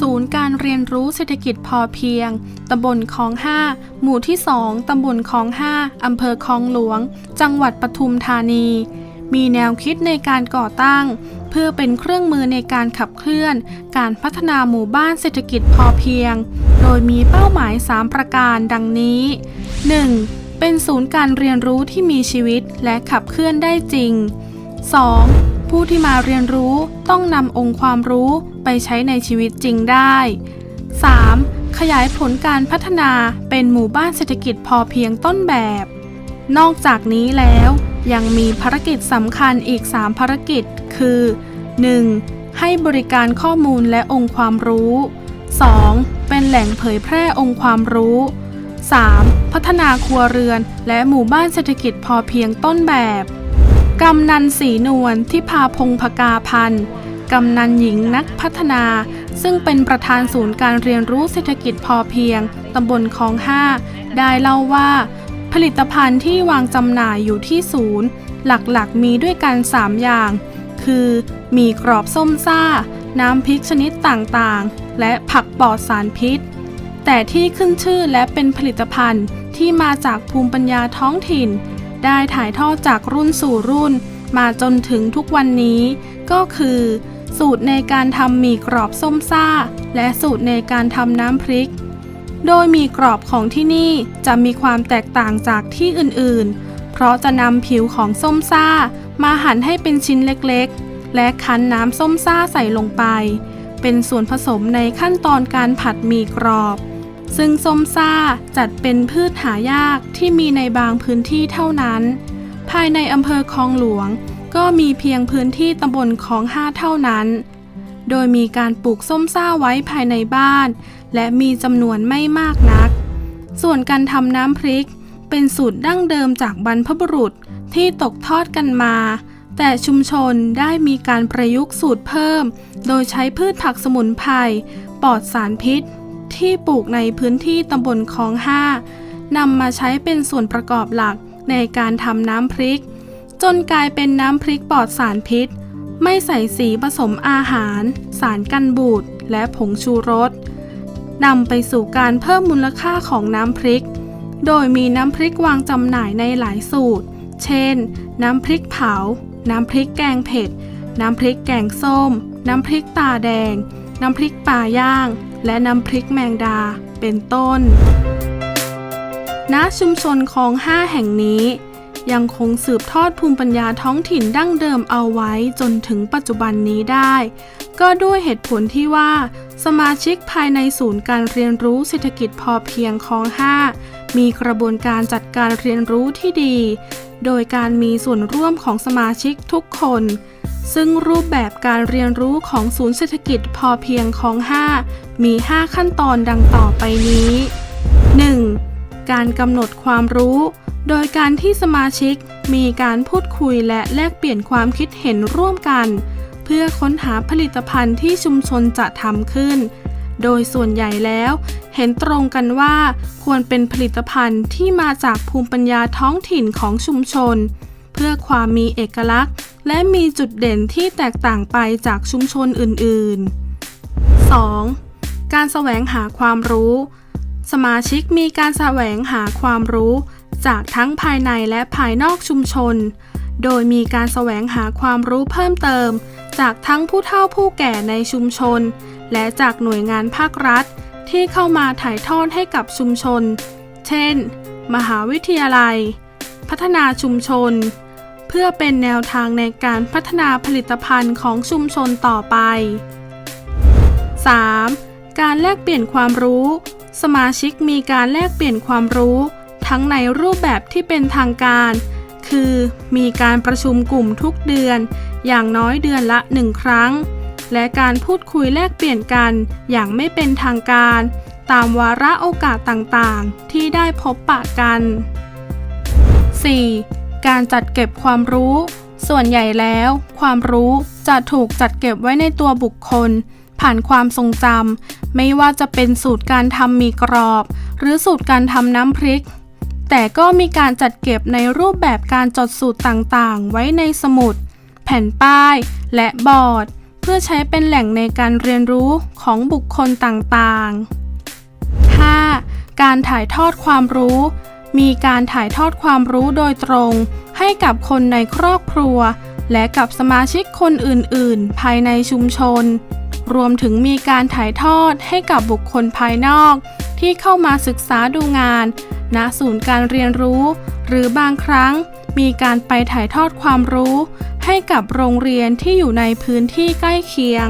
ศูนย์การเรียนรู้เศรษฐกิจพอเพียง ตำบลคลอง5หมู่ที่2ตำบลคลอง5อำเภอคลองหลวง จังหวัดปทุมธานี มีแนวคิดในการก่อตั้ง พื่อเป็นเครื่องมือในการขับเคลื่อน การพัฒนาหมู่บ้านเศรษฐกิจพอเพียง โดยมีเป้าหมาย 3 ประการดังนี้ 1. เป็นศูนย์การเรียนรู้ที่มีชีวิตและขับเคลื่อนได้จริง 2. ผู้ที่มาเรียนรู้ต้องนำองค์ความรู้ไปใช้ในชีวิตจริงได้ 3. ขยายผลการพัฒนาเป็นหมู่บ้านเศรษฐกิจพอเพียงต้นแบบ นอกจากนี้แล้ว ยังมีภารกิจสำคัญอีก 3 ภารกิจ คือ 1. ให้บริการข้อมูลและองค์ความรู้ 2. เป็นแหล่งเผยแพร่องค์ความรู้ 3. พัฒนาครัวเรือน และหมู่บ้านเศรษฐกิจพอเพียงต้นแบบ กำนันสีนวลที่พาพงพกาพันธ์กำนันหญิงนักพัฒนา ซึ่งเป็นประธานศูนย์การเรียนรู้เศรษฐกิจพอเพียง ตำบลคลองห้าได้เล่าว่า ผลิตภัณฑ์ที่วางจำหน่ายอยู่ที่ศูนย์ หลักๆ มีด้วยกัน 3 อย่าง คือมีกรอบส้มซ่า น้ำพริกชนิดต่างๆ และผักปลอดสารพิษ แต่ที่ขึ้นชื่อและเป็นผลิตภัณฑ์ที่มาจากภูมิปัญญาท้องถิ่น ได้ถ่ายทอดจากรุ่นสู่รุ่น มาจนถึงทุกวันนี้ ก็คือ สูตรในการทำหมี่กรอบส้มซ่า และสูตรในการทำน้ำพริก โดยมีกรอบของที่นี่จะมีความแตกต่างจากที่อื่นๆ เพราะจะนำผิวของส้มซ่ามาหั่นให้เป็นชิ้นเล็กๆ และคั้นน้ำส้มซ่าใส่ลงไป เป็นส่วนผสมในขั้นตอนการผัดหมี่กรอบ ซึ่งส้มซ่าจัดเป็นพืชหายากที่มีในบางพื้นที่เท่านั้น ภายในอำเภอคลองหลวง ก็มีเพียงพื้นที่ตำบลคลองห้าเท่านั้น โดยมีการปลูกส้มซ่าไว้ภายในบ้าน และมีจำนวนไม่มากนัก ส่วนการทำน้ำพริก เป็นสูตรดั้งเดิมจากบรรพบุรุษที่ตกทอดกันมา แต่ชุมชนได้มีการประยุกต์สูตรเพิ่ม โดยใช้พืชผักสมุนไพรปลอดสารพิษ ที่ปลูกในพื้นที่ตำบลคลองห้านำมาใช้เป็นส่วนประกอบหลักในการทำน้ำพริก จนกลายเป็นน้ำพริกปลอดสารพิษ ไม่ใส่สีผสมอาหาร สารกันบูดและผงชูรส นำไปสู่การเพิ่มมูลค่าของน้ำพริก โดยมีน้ำพริกวางจำหน่ายในหลายสูตร เช่น น้ำพริกเผา น้ำพริกแกงเผ็ด น้ำพริกแกงส้ม น้ำพริกตาแดง น้ำพริกปลาย่าง และน้ำพริกแมงดา เป็นต้น ณ ชุมชนคลองห้าแห่งนี้ ยังคงสืบทอดภูมิปัญญาท้องถิ่นดั้งเดิมเอาไว้จนถึงปัจจุบันนี้ได้ ก็ด้วยเหตุผลที่ว่า สมาชิกภายในศูนย์การเรียนรู้เศรษฐกิจพอเพียงคลองห้ามีกระบวนการจัดการเรียนรู้ที่ดี โดยการมีส่วนร่วมของสมาชิกทุกคน ซึ่งรูปแบบการเรียนรู้ของศูนย์เศรษฐกิจพอเพียงคลองห้ามี 5 ขั้นตอนดังต่อไปนี้ 1. การกำหนดความรู้ โดยการที่สมาชิกมีการพูดคุยและแลกเปลี่ยนความคิดเห็นร่วมกัน เพื่อค้นหาผลิตภัณฑ์ที่ชุมชนจะทำขึ้น โดยส่วนใหญ่แล้วเห็นตรงกันว่าควรเป็นผลิตภัณฑ์ที่มาจากภูมิปัญญาท้องถิ่นของชุมชน เพื่อความมีเอกลักษณ์ และมีจุดเด่นที่แตกต่างไปจากชุมชนอื่น ๆ 2. การแสวงหาความรู้ สมาชิกมีการแสวงหาความรู้ จากทั้งภายในและภายนอกชุมชน โดยมีการแสวงหาความรู้เพิ่มเติม จากทั้งผู้เฒ่าผู้แก่ในชุมชน และจากหน่วยงานภาครัฐ ที่เข้ามาถ่ายทอดให้กับชุมชน เช่น มหาวิทยาลัย พัฒนาชุมชน เพื่อเป็นแนวทางในการพัฒนาผลิตภัณฑ์ของชุมชนต่อไป 3. การแลกเปลี่ยนความรู้ สมาชิกมีการแลกเปลี่ยนความรู้ ทั้งในรูปแบบที่เป็นทางการ คือ มีการประชุมกลุ่มทุกเดือน อย่างน้อยเดือนละหนึ่งครั้ง และการพูดคุยแลกเปลี่ยนกัน อย่างไม่เป็นทางการ ตามวาระโอกาสต่างๆ ที่ได้พบปะกัน 4. การจัดเก็บความรู้ ส่วนใหญ่แล้ว ความรู้จะถูกจัดเก็บไว้ในตัวบุคคล ผ่านความทรงจำไม่ว่าจะเป็นสูตรการทำมีกรอบ หรือสูตรการทำน้ำพริก แต่ก็มีการจัดเก็บในรูปแบบการจดสูตรต่างๆ ไว้ในสมุด แผ่นป้าย และบอร์ด เพื่อใช้เป็นแหล่งในการเรียนรู้ของบุคคลต่างๆ 5. การถ่ายทอดความรู้ มีการถ่ายทอดความรู้โดยตรง ให้กับคนในครอบครัว และกับสมาชิกคนอื่นๆ ภายในชุมชน รวมถึงมีการถ่ายทอดให้กับบุคคลภายนอก ที่เข้ามาศึกษาดูงาน ณศูนย์การเรียนรู้ หรือบางครั้งมีการไปถ่ายทอดความรู้ ให้กับโรงเรียนที่อยู่ในพื้นที่ใกล้เคียง